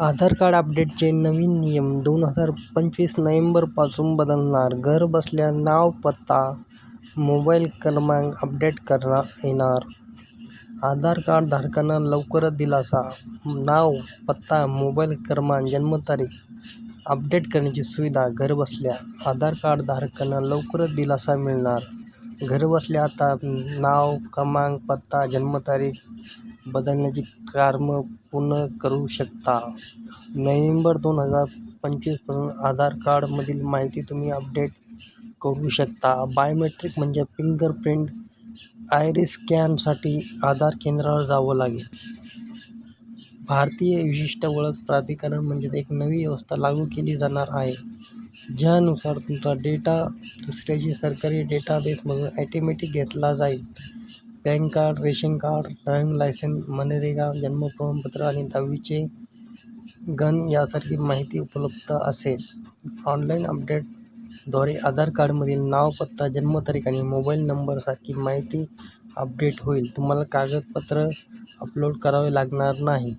आधार card अपडेटचे नवीन नियम. दोन हजार पंचवीस नोव्हेंबरपासून बदलणार. घरबसल्या नाव पत्ता मोबाईल क्रमांक अपडेट करणार येणार. आधार कार्ड धारकांना लवकरच दिलासा. नाव पत्ता मोबाईल क्रमांक जन्मतारीख अपडेट करण्याची सुविधा. घरबसल्या आधार कार्ड धारकांना लवकरच दिलासा मिळणार. घरबसल्या आता नाव क्रमांक पत्ता जन्मतारीख बदलण्याची कार्य पूर्ण करू शकता. नोव्हेंबर दोन हजार पंचवीसपासून आधार कार्डमधील माहिती तुम्ही अपडेट करू शकता. बायोमेट्रिक म्हणजे फिंगरप्रिंट आयरिस स्कॅनसाठी आधार केंद्रावर जावं लागेल. भारतीय विशिष्ट ओळख प्राधिकरण म्हणजेच एक नवी व्यवस्था लागू केली जाणार आहे ज्यानुसार तुमचा डेटा दुसऱ्याची सरकारी डेटाबेसमधून ॲटोमॅटिक घेतला जाईल. Pan card ration card driving licence MNREGA जन्म प्रमाणपत्र आणि दहावीचे गण यासारखी माहिती उपलब्ध असेल. ऑनलाईन अपडेटद्वारे आधार कार्डमधील नाव पत्ता जन्मतारीख आणि मोबाईल नंबरसारखी माहिती अपडेट होईल. तुम्हाला कागदपत्र अपलोड करावे लागणार नाही.